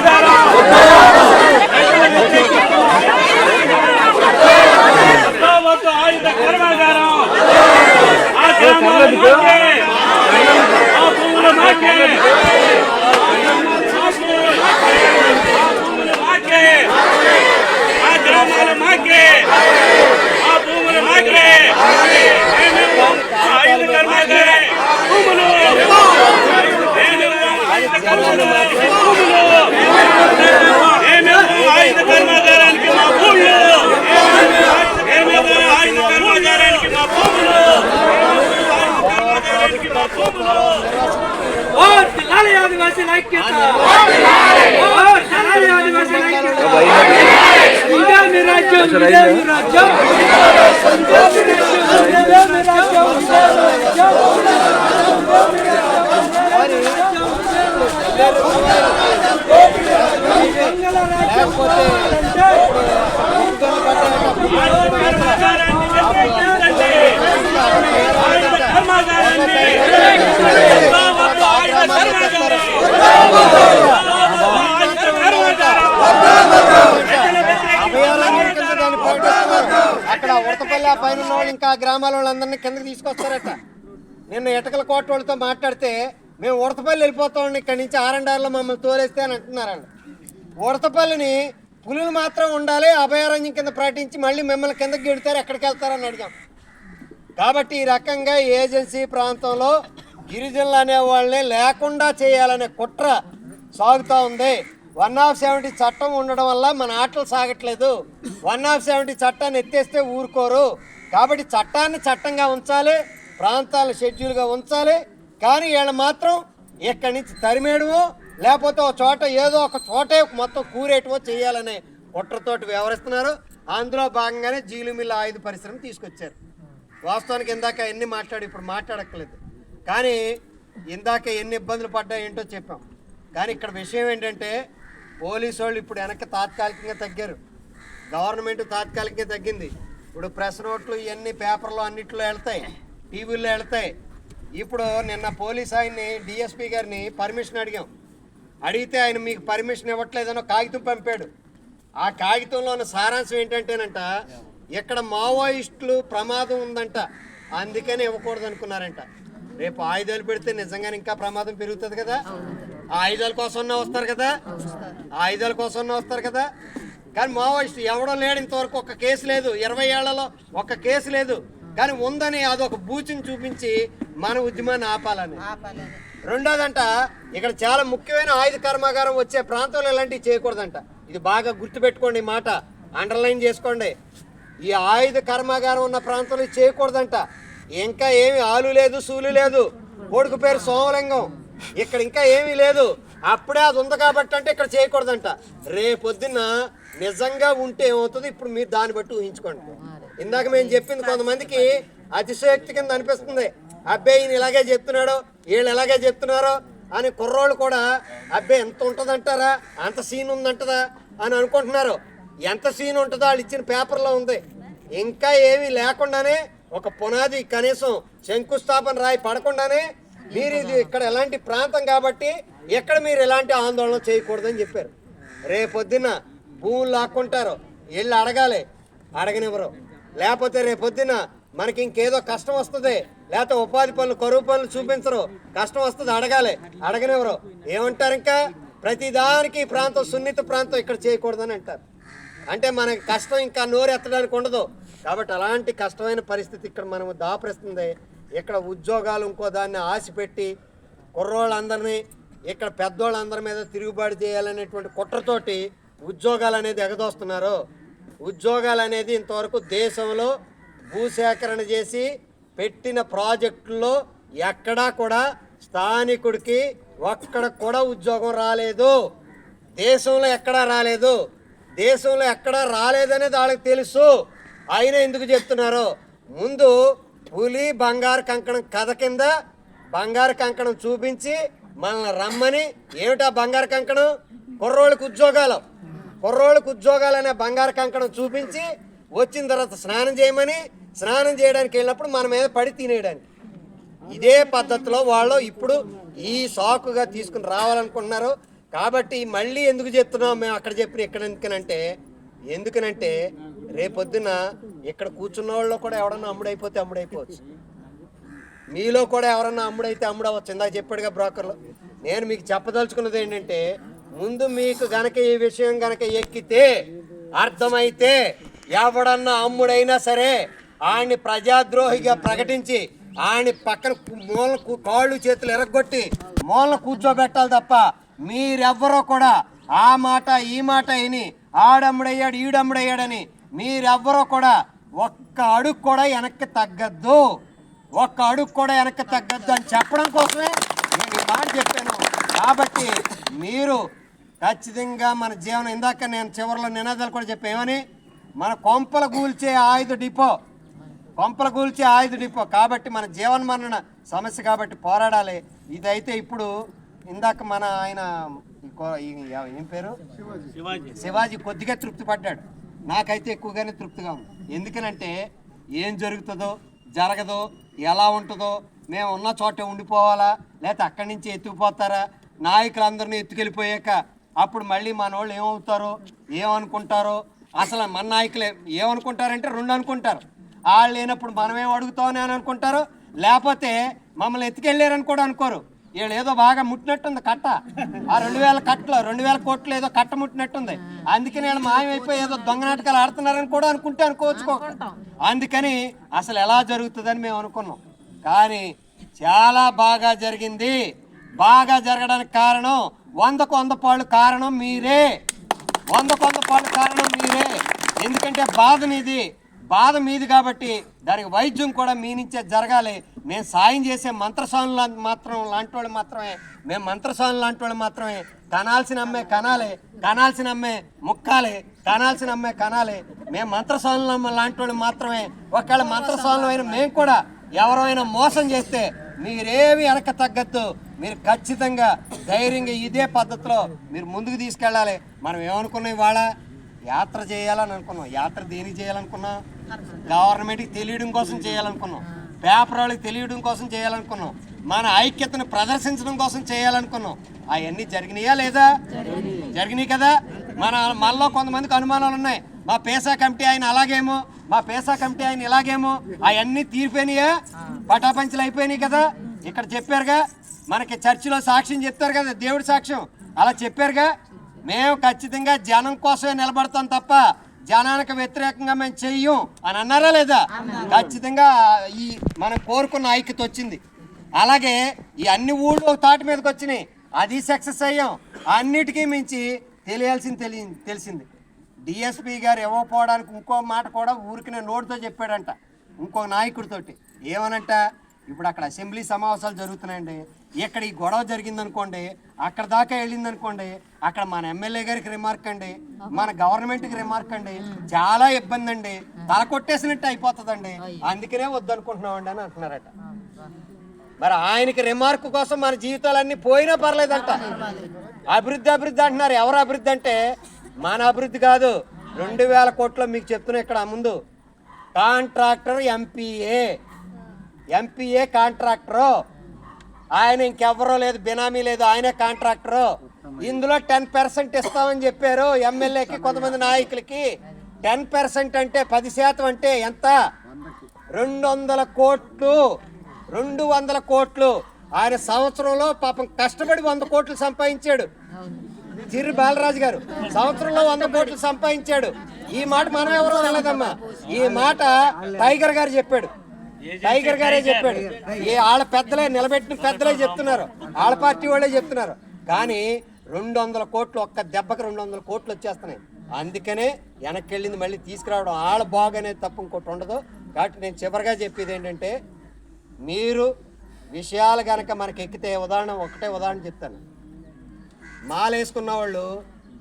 కర్మాగారం వద్దు ఆయుధ కర్మాగారం ఆ గ్రామాలు మాకే ఆ భూములు మాకే మాకే ఆ గ్రామాలు మాకే ఆ భూములు మాకే మేము ఆయుధ కర్మాగారం భూములు మేము ఆయుధ కర్మాగారం భూములు మేము ఆయుధ కర్మాగారానికి మా భూములు మేము ఆయుధ కర్మాగారానికి మా భూములు కర్మాగారానికి మా భూములు ఓట్ లాలి ఆదివాసీ ఐక్యత ఓట్ లాలి ఆదివాసీ ఐక్యత ఇదే మీ రాజ్యం ఇదే మీ రాజ్యం ఇదే మీ రాజ్యం ఇదే మీ రాజ్యం ఇదే మీ రాజ్యం అభయాలన్నీ అక్కడ ఉడతపల్లి ఆ పైన వాళ్ళు ఇంకా గ్రామాల వాళ్ళందరినీ కిందకి తీసుకొస్తారట. నిన్న ఎటకల కోట వాళ్ళతో మాట్లాడితే మేము ఉడతపల్లి వెళ్ళిపోతామండి ఇక్కడి నుంచి ఆరండార్లో మమ్మల్ని తోలేస్తే అని అంటున్నారండి. ఉడతపల్లిని పులులు మాత్రం ఉండాలి అభయారణ్యం కింద ప్రకటించి మళ్ళీ మిమ్మల్ని కిందకి గెడతారు ఎక్కడికి వెళ్తారని అడిగాం. కాబట్టి ఈ రకంగా ఏజెన్సీ ప్రాంతంలో గిరిజనులు అనే వాళ్ళని లేకుండా చేయాలనే కుట్ర సాగుతూ ఉంది. వన్ ఆఫ్ సెవెంటీ చట్టం ఉండడం వల్ల మన ఆటలు సాగట్లేదు. వన్ ఆఫ్ సెవెంటీ చట్టాన్ని ఎత్తేస్తే ఊరుకోరు. కాబట్టి చట్టాన్ని చట్టంగా ఉంచాలి ప్రాంతాలను షెడ్యూల్గా ఉంచాలి కానీ వీళ్ళు మాత్రం ఇక్కడి నుంచి తరిమేయడమో లేకపోతే ఒక చోట ఏదో ఒక చోటే మొత్తం కూరేయటమో చేయాలనే కుట్రతోటి వ్యవహరిస్తున్నారు. అందులో భాగంగానే జీలు మిల్లు ఆయుధ పరిశ్రమ తీసుకొచ్చారు. వాస్తవానికి ఇందాక ఎన్ని మాట్లాడి ఇప్పుడు మాట్లాడక్కలేదు కానీ ఇందాక ఎన్ని ఇబ్బందులు పడ్డా ఏంటో చెప్పాం. కానీ ఇక్కడ విషయం ఏంటంటే పోలీసు వాళ్ళు ఇప్పుడు వెనక్కి తాత్కాలికంగా తగ్గారు. గవర్నమెంట్ తాత్కాలికంగా తగ్గింది. ఇప్పుడు ప్రెస్ నోట్లు ఇవన్నీ పేపర్లో అన్నిట్లో వెళ్తాయి. టీవీల్లో వెళ్తాయి. ఇప్పుడు నిన్న పోలీస్ ఆయన్ని డిఎస్పీ గారిని పర్మిషన్ అడిగాం. అడిగితే ఆయన మీకు పర్మిషన్ ఇవ్వట్లేదనో కాగితం పంపాడు. ఆ కాగితంలో ఉన్న సారాంశం ఏంటంటేనంట ఇక్కడ మావోయిస్టులు ప్రమాదం ఉందంట. అందుకని ఇవ్వకూడదు అనుకున్నారంట. రేపు ఆయుధాలు పెడితే నిజంగానే ఇంకా ప్రమాదం పెరుగుతుంది కదా? ఆ ఆయుధాల కోసం వస్తారు కదా? ఆయుధాల కోసం వస్తారు కదా? కానీ మావోయిస్ట్ ఎవడో లేడు ఇంతవరకు ఒక కేసు లేదు. ఇరవై ఏళ్ళలో ఒక కేసు లేదు. కానీ ఉందని అదొక బూచిని చూపించి మన ఉద్యమాన్ని ఆపాలని. రెండోదంట ఇక్కడ చాలా ముఖ్యమైన ఆయుధ కర్మాగారం వచ్చే ప్రాంతంలో ఇలాంటివి చేయకూడదంట. ఇది బాగా గుర్తుపెట్టుకోండి మాట. అండర్లైన్ చేసుకోండి. ఈ ఆయుధ కర్మాగారం ఉన్న ప్రాంతంలో చేయకూడదంట. ఇంకా ఏమి ఆలు లేదు సూలు లేదు. కొడుకు పేరు సోమలింగం. ఇక్కడ ఇంకా ఏమీ లేదు. అప్పుడే అది ఉంది కాబట్టి అంటే ఇక్కడ చేయకూడదంట. రేపొద్దున నిజంగా ఉంటే ఏమవుతుంది? ఇప్పుడు మీరు దాన్ని బట్టి ఊహించుకోండి. ఇందాక మేము చెప్పింది కొంతమందికి అతిశయోక్తి కింద అనిపిస్తుంది. అబ్బాయి ఈయన ఇలాగే చెప్తున్నాడు వీళ్ళు ఇలాగే చెప్తున్నారో అని కుర్రోళ్ళు కూడా అబ్బాయి ఎంత ఉంటుందంటారా? అంత సీన్ ఉందంటదా? అని అనుకుంటున్నారు. ఎంత సీన్ ఉంటుందో వాళ్ళు ఇచ్చిన పేపర్లో ఉంది. ఇంకా ఏమీ లేకుండానే ఒక పునాది కనీసం శంకుస్థాపన రాయి పడకుండానే మీరు ఇది ఇక్కడ ఎలాంటి ప్రాంతం కాబట్టి ఎక్కడ మీరు ఎలాంటి ఆందోళన చేయకూడదని చెప్పారు. రేపొద్దున భూములు లాక్కుంటారు. వెళ్ళి అడగాలి. అడగనివ్వరు. లేకపోతే రేపొద్దున మనకి ఇంకేదో కష్టం వస్తుంది. లేకపోతే ఉపాధి పనులు కరువు పనులు చూపించరు. కష్టం వస్తుంది అడగాలి. అడగనివ్వరు. ఏమంటారు ఇంకా? ప్రతిదానికి ఈ ప్రాంతం సున్నిత ప్రాంతం ఇక్కడ చేయకూడదని అంటారు. అంటే మనకి కష్టం ఇంకా నోరు ఎత్తడానికి ఉండదు. కాబట్టి అలాంటి కష్టమైన పరిస్థితి ఇక్కడ మనము దాపరిస్తుంది. ఇక్కడ ఉద్యోగాలు ఇంకో దాన్ని ఆశపెట్టి కుర్రోళ్ళందరినీ ఇక్కడ పెద్దోళ్ళందరి మీద తిరుగుబాటు చేయాలనేటువంటి కుట్రతోటి ఉద్యోగాలు అనేది ఎగదోస్తున్నారు. ఉద్యోగాలు అనేది ఇంతవరకు దేశంలో భూసేకరణ చేసి పెట్టిన ప్రాజెక్టుల్లో ఎక్కడా కూడా స్థానికుడికి ఒక్కడ కూడా ఉద్యోగం రాలేదు. దేశంలో ఎక్కడా రాలేదు. దేశంలో ఎక్కడా రాలేదనేది వాళ్ళకి తెలుసు. ఆయన ఎందుకు చెప్తున్నారు? ముందు పులి బంగారు కంకణం కథ కింద బంగారు కంకణం చూపించి మనల్ని రమ్మని ఏమిటా బంగారు కంకణం? కుర్రోళ్ళకి ఉద్యోగాలు. కుర్రోళ్ళకి ఉద్యోగాలు అనే బంగారు కంకణం చూపించి వచ్చిన తర్వాత స్నానం చేయమని స్నానం చేయడానికి వెళ్ళినప్పుడు మన మీద పడి తినేయడానికి. ఇదే పద్ధతిలో వాళ్ళు ఇప్పుడు ఈ సాకుగా తీసుకుని రావాలనుకుంటున్నారు. కాబట్టి మళ్ళీ ఎందుకు చెప్తున్నాం మేము అక్కడ చెప్పిన ఇక్కడ ఎందుకనంటే ఎందుకనంటే రేపొద్దున ఇక్కడ కూర్చున్న వాళ్ళు కూడా ఎవడన్నా అమ్ముడైపోతే అమ్ముడైపోవచ్చు. మీలో కూడా ఎవరన్నా అమ్ముడైతే అమ్ముడవచ్చు. ఇందాక చెప్పాడుగా బ్రోకర్లు. నేను మీకు చెప్పదలుచుకున్నది ఏంటంటే ముందు మీకు గనక ఈ విషయం గనక ఎక్కితే అర్థమైతే ఎవడన్నా అమ్ముడైనా సరే ఆయన్ని ప్రజాద్రోహిగా ప్రకటించి ఆయన్ని పక్కన మూల కాళ్ళు చేతులు ఎరగొట్టి మూలన కూర్చోబెట్టాలి తప్ప మీరెవ్వరూ కూడా ఆ మాట ఈ మాట విని ఆడమ్ముడయ్యాడు ఈడమ్ముడయ్యాడని మీరెవ్వరూ కూడా ఒక్క అడుగు కూడా వెనక్కి తగ్గద్దు. ఒక్క అడుగు కూడా వెనక్కి తగ్గద్దు అని చెప్పడం కోసమే నేను ఈ మాట చెప్పాను. కాబట్టి మీరు ఖచ్చితంగా మన జీవనం ఇందాక నేను చివరిలో నినాదాలు కూడా చెప్పామని మన కొంపల కూల్చే ఆయుధ డిపో కొంపల కూల్చే ఆయుధ డిపో కాబట్టి మన జీవన మరణ సమస్య కాబట్టి పోరాడాలి. ఇదైతే ఇప్పుడు ఇందాక మన ఆయన ఏం పేరు? శివాజీ. శివాజీ కొద్దిగా తృప్తి పడ్డాడు. నాకైతే ఎక్కువగానే తృప్తిగా ఉంది. ఎందుకనంటే ఏం జరుగుతుందో జరగదో ఎలా ఉంటుందో మేము ఉన్న చోట ఉండిపోవాలా లేకపోతే అక్కడి నుంచి ఎత్తుకుపోతారా? నాయకులందరినీ ఎత్తుకెళ్ళిపోయాక అప్పుడు మళ్ళీ మన వాళ్ళు ఏమవుతారో ఏమనుకుంటారో అసలు మన నాయకులే ఏమనుకుంటారంటే రెండు అనుకుంటారు. వాళ్ళు లేనప్పుడు మనమేం అడుగుతామని అని అనుకుంటారు? లేకపోతే మమ్మల్ని ఎత్తుకెళ్ళారని కూడా అనుకోరు. వీళ్ళు ఏదో బాగా ముట్టినట్టుంది కట్ట. ఆ రెండు వేల కట్టలో రెండు వేల కోట్లు ఏదో కట్ట ముట్టినట్టుంది. అందుకని వీళ్ళు మాయమైపోయి ఏదో దొంగ నాటకాలు ఆడుతున్నారని కూడా అనుకుంటే అనుకోవచ్చు అందుకని అసలు ఎలా జరుగుతుందని మేము అనుకున్నాం. కానీ చాలా బాగా జరిగింది. బాగా జరగడానికి కారణం వందకు వంద పాళ్ళు కారణం మీరే. వందకు వంద పాళ్ళు కారణం మీరే. ఎందుకంటే బాధ మీది బాధ మీది కాబట్టి దానికి వైద్యం కూడా మీ నుంచే జరగాలి. మేము సాయం చేసే మంత్రస్వామి మాత్రం లాంటి వాళ్ళు మాత్రమే. మేము మంత్రస్వామి లాంటి వాళ్ళు మాత్రమే. కనాల్సిన అమ్మే కనాలి కనాల్సిన అమ్మే ముక్కాలి కనాల్సిన అమ్మే కనాలి. మేము మంత్రస్వామి అమ్మ లాంటి వాళ్ళు మాత్రమే. ఒకవేళ మంత్రస్వాములు అయిన మేము కూడా ఎవరైనా మోసం చేస్తే మీరేమి వెనక తగ్గద్దు. మీరు ఖచ్చితంగా ధైర్యంగా ఇదే పద్ధతిలో మీరు ముందుకు తీసుకెళ్ళాలి. మనం ఏమనుకున్నాం ఇవాళ? యాత్ర చేయాలని అనుకున్నాం యాత్ర దేనికి చేయాలనుకున్నాం? గవర్నమెంట్కి తెలియడం కోసం చేయాలనుకున్నాం. పేపర్ వాళ్ళకి తెలియడం కోసం చేయాలనుకున్నాం. మన ఐక్యతను ప్రదర్శించడం కోసం చేయాలనుకున్నాం. అవన్నీ జరిగినాయా లేదా? జరిగినాయి. కదా? మన మనలో కొంతమందికి అనుమానాలు ఉన్నాయి. మా పేసా కమిటీ ఆయన అలాగేమో? మా పేసా కమిటీ ఆయన ఇలాగేమో? అవన్నీ తీరిపోయినాయా? పటాపంచలు అయిపోయినాయి కదా? ఇక్కడ చెప్పారుగా మనకి చర్చిలో సాక్ష్యం చెప్తారు కదా దేవుడి సాక్ష్యం. అలా చెప్పారుగా మేము ఖచ్చితంగా జనం కోసమే నిలబడతాం తప్ప జనానికి వ్యతిరేకంగా మేము చెయ్యం అని అన్నారా లేదా? ఖచ్చితంగా ఈ మనం కోరుకున్న ఐక్యత వచ్చింది. అలాగే ఈ అన్ని ఊళ్ళు తాటి మీదకి వచ్చినాయి. అది సక్సెస్ అయ్యాం. అన్నిటికీ మించి తెలియాల్సింది తెలియ తెలిసింది. డిఎస్పి గారు ఇవ్వకపోవడానికి ఇంకో మాట కూడా ఊరికి నోటితో చెప్పాడంట. ఇంకో నాయకుడితోటి. ఏమనంట? ఇప్పుడు అక్కడ అసెంబ్లీ సమావేశాలు జరుగుతున్నాయండి. ఇక్కడ ఈ గొడవ జరిగిందనుకోండి అక్కడ దాకా వెళ్ళింది అనుకోండి అక్కడ మన ఎమ్మెల్యే గారికి రిమార్క్ అండి మన గవర్నమెంట్కి రిమార్క్ అండి చాలా ఇబ్బంది అండి తల కొట్టేసినట్టు అయిపోతుందండి. అందుకనే వద్దనుకుంటున్నామండి అని అంటున్నారట. మరి ఆయనకి రిమార్క్ కోసం మన జీవితాలన్నీ పోయినా పర్లేదంట. అభివృద్ధి అభివృద్ధి అంటున్నారు. ఎవరు అభివృద్ధి అంటే మన అభివృద్ధి కాదు. రెండు వేల కోట్లు మీకు చెప్తున్నా ఇక్కడ ముందు. కాంట్రాక్టర్ ఎంపీఏ ఎంపీఏ కాంట్రాక్టరు ఆయన ఇంకెవరో లేదు బినామీ లేదు ఆయనే కాంట్రాక్టరు ఇందులో టెన్ పర్సెంట్ ఇస్తామని చెప్పారు ఎమ్మెల్యేకి కొంతమంది నాయకులకి. టెన్ పర్సెంట్ అంటే పది శాతం అంటే ఎంత? రెండు వందల కోట్లు. రెండు వందల కోట్లు. ఆయన సంవత్సరంలో పాపం కష్టపడి వంద కోట్లు సంపాదించాడు. చిర్రి బాలరాజు గారు సంవత్సరంలో వంద కోట్లు సంపాదించాడు. ఈ మాట మనం ఎవరో వెళ్ళదమ్మా ఈ మాట టైగర్ గారు చెప్పాడు. టైగర్ గారే చెప్పాడు. ఈ వాళ్ళ పెద్దలే నిలబెట్టిన పెద్దలే చెప్తున్నారు. వాళ్ళ పార్టీ వాళ్ళే చెప్తున్నారు. కానీ రెండు వందల కోట్లు ఒక్క దెబ్బకి రెండు వందల కోట్లు వచ్చేస్తున్నాయి. అందుకనే వెనక్కి వెళ్ళింది మళ్ళీ తీసుకురావడం వాళ్ళ బాగనేది తప్ప ఇంకోటి ఉండదు. కాబట్టి నేను చివరిగా చెప్పేది ఏంటంటే మీరు విషయాలు కనుక మనకి ఎక్కితే ఉదాహరణ ఒకటే ఉదాహరణ చెప్తాను. మాలేసుకున్న వాళ్ళు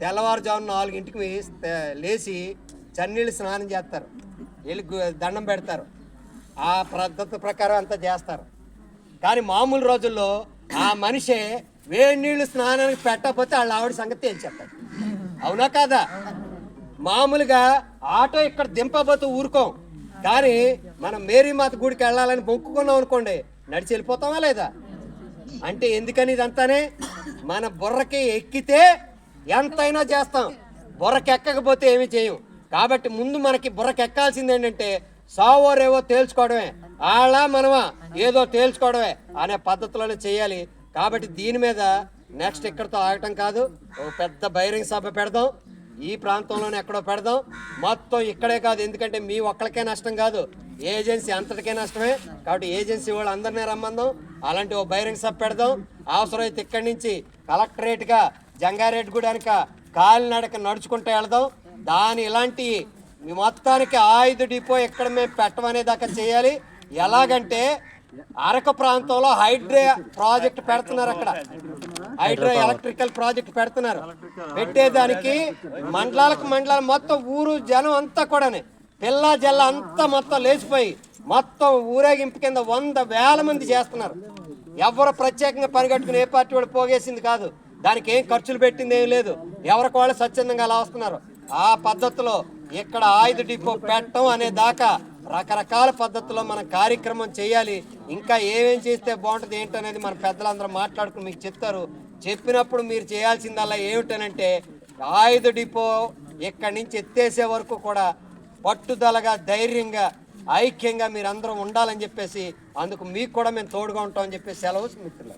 తెల్లవారుజామున నాలుగింటికి లేచి చన్నీళ్ళు స్నానం చేస్తారు. వెళ్ళి దండం పెడతారు. ఆ పద్ధతి ప్రకారం అంతా చేస్తారు. కానీ మామూలు రోజుల్లో ఆ మనిషే వేడి నీళ్ళు స్నానానికి పెట్టకపోతే వాళ్ళ ఆవిడ సంగతి ఏం చెప్పారు అవునా కాదా? మామూలుగా ఆటో ఇక్కడ దింపబోతూ ఊరుకోం. కానీ మనం మేరీమాత గుడికి వెళ్ళాలని మొక్కుకున్నాం అనుకోండి నడిచి వెళ్ళిపోతామా లేదా? అంటే ఎందుకని ఇదంతానే? మన బుర్రకి ఎక్కితే ఎంతైనా చేస్తాం. బుర్రకి ఎక్కకపోతే ఏమీ చేయం. కాబట్టి ముందు మనకి బుర్రకి ఎక్కాల్సింది ఏంటంటే సావోరేవో తేల్చుకోవడమే. ఆళ్ళ మనమా? ఏదో తేల్చుకోవడమే అనే పద్ధతిలోనే చేయాలి. కాబట్టి దీని మీద నెక్స్ట్ ఇక్కడతో ఆగటం కాదు. ఓ పెద్ద బహిరంగ సభ పెడదాం. ఈ ప్రాంతంలోనే ఎక్కడో పెడదాం. మొత్తం ఇక్కడే కాదు. ఎందుకంటే మీ ఒక్కరికే నష్టం కాదు. ఏజెన్సీ అంతటికే నష్టమే. కాబట్టి ఏజెన్సీ వాళ్ళు అందరినీ రమ్మందాం. అలాంటి ఓ బహిరంగ సభ పెడదాం. అవసరమైతే ఇక్కడి నుంచి కలెక్టరేట్గా జంగారెడ్డి కాలినడక నడుచుకుంటూ వెళదాం. దాని ఇలాంటి మొత్తానికి ఆయుధ డిపో ఎక్కడ మేము పెట్టమనే దాకా చేయాలి. ఎలాగంటే అరకు ప్రాంతంలో హైడ్రే ప్రాజెక్ట్ పెడుతున్నారు అక్కడ. హైడ్రో ఎలక్ట్రికల్ ప్రాజెక్ట్ పెడుతున్నారు. పెట్టేదానికి మండలాలకు మండలాలు మొత్తం ఊరు జనం అంతా కూడానే. పిల్ల జల్ల అంతా మొత్తం లేచిపోయి మొత్తం ఊరేగింపు కింద వంద వేల మంది చేస్తున్నారు. ఎవరు ప్రత్యేకంగా పరిగెట్టుకుని ఏ పార్టీ వాళ్ళు పోగేసింది కాదు. దానికి ఏం ఖర్చులు పెట్టింది ఏం లేదు. ఎవరికి వాళ్ళు స్వచ్ఛందంగా అలా వస్తున్నారు ఆ పద్ధతిలో ఇక్కడ ఆయుధ డిపో పెట్టడం అనే దాకా రకరకాల పద్ధతుల్లో మనం కార్యక్రమం చేయాలి. ఇంకా ఏమేం చేస్తే బాగుంటుంది ఏంటనేది మన పెద్దలందరూ మాట్లాడుకుని మీకు చెప్తారు. చెప్పినప్పుడు మీరు చేయాల్సిందల్లా ఏమిటనంటే ఆయుధ డిపో ఇక్కడి నుంచి ఎత్తేసే వరకు కూడా పట్టుదలగా ధైర్యంగా ఐక్యంగా మీరు ఉండాలని చెప్పేసి అందుకు మీకు కూడా మేము తోడుగా ఉంటామని చెప్పేసి సెలవు మిత్రులు